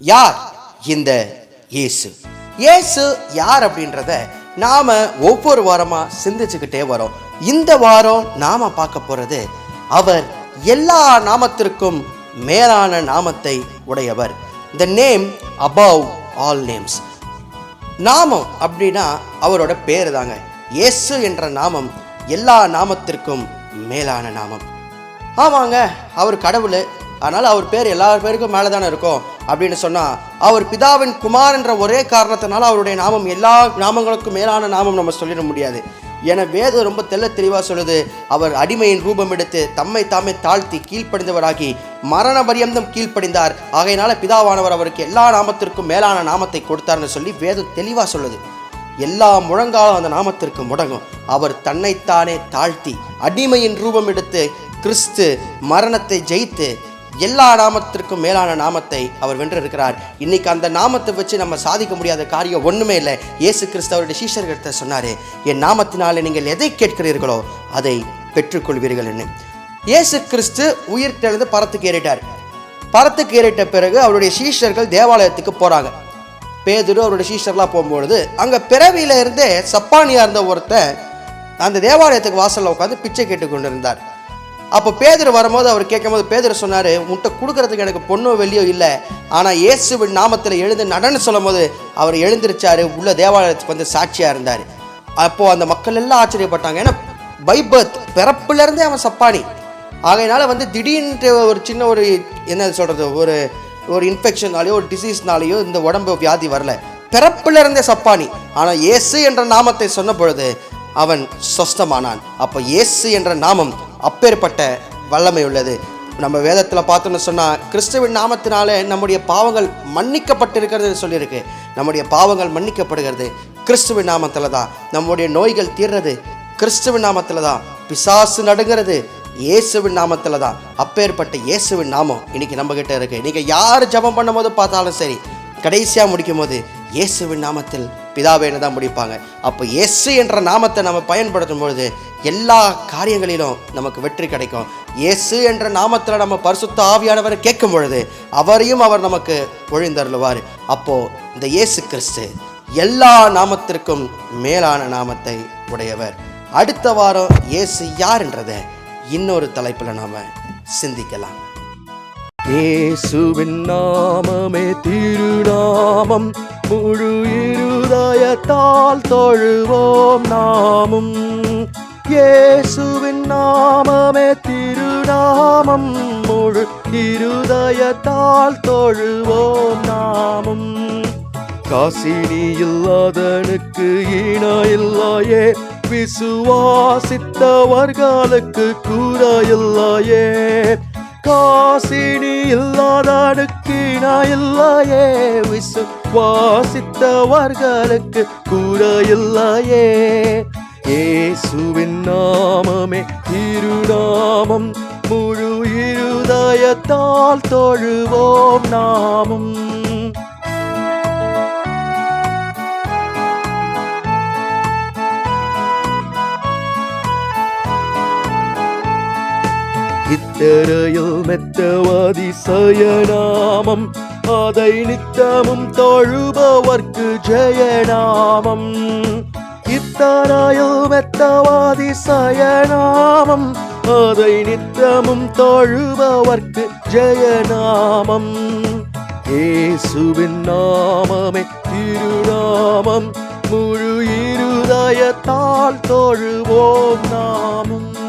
யார்? இந்த இயேசு. இயேசு யார் அப்படின்றத நாம ஒவ்வொரு வாரமா சிந்திச்சுக்கிட்டே வரோம். இந்த வாரம் நாம பார்க்க போறது அவர் எல்லா நாமத்திற்கும் மேலான நாமத்தை உடையவர். The name above all names நாமம் அப்படின்னா அவரோட பேர் தாங்க. இயேசு என்ற நாமம் எல்லா நாமத்திற்கும் மேலான நாமம். ஆமாங்க அவர் கடவுள் அதனால் அவர் பேர் எல்லா பேருக்கும் மேலே தானே இருக்கும் அப்படின்னு சொன்னால் அவர் பிதாவின் குமார் என்ற ஒரே காரணத்தினால அவருடைய நாமம் எல்லா நாமங்களுக்கும் மேலான நாமம் நம்ம சொல்லிட முடியாது. என வேதம் ரொம்ப தெள்ள தெளிவாக சொல்லுது. அவர் அடிமையின் ரூபம் எடுத்து தம்மை தாமே தாழ்த்தி கீழ்ப்படிந்தவராகி மரண பரியந்தம் கீழ்ப்படிந்தார். ஆகையினால பிதாவானவர் அவருக்கு எல்லா நாமத்திற்கும் மேலான நாமத்தை கொடுத்தார்னு சொல்லி வேதம் தெளிவாக சொல்லுது. எல்லா முழங்காலும் அந்த நாமத்திற்கு முடங்கும். அவர் தன்னைத்தானே தாழ்த்தி அடிமையின் ரூபம் எடுத்து கிறிஸ்து மரணத்தை ஜெயித்து எல்லா நாமத்திற்கும் மேலான நாமத்தை அவர் வென்றிருக்கிறார். இன்னைக்கு அந்த நாமத்தை வச்சு நம்ம சாதிக்க முடியாத காரியம் ஒன்றுமே இல்லை. இயேசு கிறிஸ்து அவருடைய சீஷர்கிட்ட சொன்னார் என் நாமத்தினாலே நீங்கள் எதை கேட்கிறீர்களோ அதை பெற்றுக்கொள்வீர்கள் என்று. இயேசு கிறிஸ்து உயிர் தெழுந்து பரத்துக்கு ஏறிட்டார். பரத்துக்கு ஏறிட்ட பிறகு அவருடைய சீஷர்கள் தேவாலயத்துக்கு போறாங்க. பேதுரு அவருடைய சீஷர்லாம் போகும்பொழுது அங்கே பிறவியில இருந்தே சப்பானியா இருந்த ஒருத்தன் அந்த தேவாலயத்துக்கு வாசல்ல உட்காந்து பிச்சை கேட்டு கொண்டிருந்தார் அப்போ பேதர் வரும்போது அவர் கேட்கும்போது பேதர் சொன்னார் முட்டை கொடுக்கறதுக்கு எனக்கு பொண்ணோ வெளியோ இல்லை. ஆனால் இயேசுவின் நாமத்தில் எழுந்து நடன்னு சொல்லும்போது அவர் எழுந்திருச்சாரு உள்ள தேவாலயத்துக்கு வந்து சாட்சியாக இருந்தார். அப்போது அந்த மக்கள் எல்லாம் ஆச்சரியப்பட்டாங்க. ஏன்னா பைபர்த் பிறப்புலேருந்தே அவன் சப்பானி. ஆகையினால வந்து திடீர்னு ஒரு சின்ன ஒரு என்ன சொல்கிறது ஒரு ஒரு இன்ஃபெக்ஷனாலேயோ ஒரு டிசீஸ்னாலேயோ இந்த உடம்பு வியாதி வரல. பிறப்பிலிருந்தே சப்பானி. ஆனால் இயேசு என்ற நாமத்தை சொன்ன பொழுது அவன் சொஸ்தமானான். அப்போ இயேசு என்ற நாமம் அப்பேற்பட்ட வல்லமை உள்ளது. நம்ம வேதத்தில் பார்த்தோன்னு சொன்னால் கிறிஸ்துவின் நாமத்தினாலே நம்முடைய பாவங்கள் மன்னிக்கப்பட்டிருக்கிறது சொல்லியிருக்கு. நம்முடைய பாவங்கள் மன்னிக்கப்படுகிறது. கிறிஸ்துவின் நாமத்தில் தான். நம்முடைய நோய்கள் தீர்றது கிறிஸ்துவின் நாமத்தில் தான். பிசாசு நடுங்கிறது இயேசுவின் நாமத்தில் தான். அப்பேற்பட்ட இயேசுவின் நாமம் இன்னைக்கு நம்மக்கிட்ட இருக்குது நீங்கள் யார் ஜெபம் பண்ணும்போது பார்த்தாலும் சரி கடைசியாக முடிக்கும் போது இயேசுவின் நாமத்தில் பிதாவேன்னு தான் முடிப்பாங்க. அப்போ இயேசு என்ற நாமத்தை நம்ம பயன்படுத்தும் பொழுது எல்லா காரியங்களிலும் நமக்கு வெற்றி கிடைக்கும். இயேசு என்ற நாமத்தில் நம்ம பரிசுத்த ஆவியானவரை கேட்கும் பொழுது அவரையும் அவர் நமக்கு ஒழிந்தருளுவார். அப்போ இந்த இயேசு கிறிஸ்து எல்லா நாமத்திற்கும் மேலான நாமத்தை உடையவர். அடுத்த வாரம் இயேசு யார்ன்றதை இன்னொரு தலைப்பில் நாம சிந்திக்கலாம். இயேசுவின் நாமமே திருநாமம். முழு இருதயத்தால் தொழுவோம் நாமும். இயேசுவின் நாமமே திருநாமம் முழு இருதயத்தால் தொழுவோம் நாமும். காசினி இல்லாதனுக்கு ஈன இல்லையே விசுவாசித்தவர்களுக்கு கூற இல்லையே காசினி இல்லாத அடுக்கினா இல்லையே விசுவாசித்தவர்களுக்கு கூட இல்லையே இயேசுவின் நாமமே திருநாமம் முழு இருதயத்தால் தொழுவோம் நாமும். இத்தரையில் மெத்தவாதி சயநாமம் அதை நித்தமும் தொழுபவர்க்கு ஜெயநாமம். இத்தாராயில் மெத்தவாதி சயநாமம் அதை நித்தமும் தொழுபவர்க்கு ஜெயநாமம். இயேசுவின் நாமமே திருநாமம். முழு இருதயத்தால் தொழுவோம் நாமும்.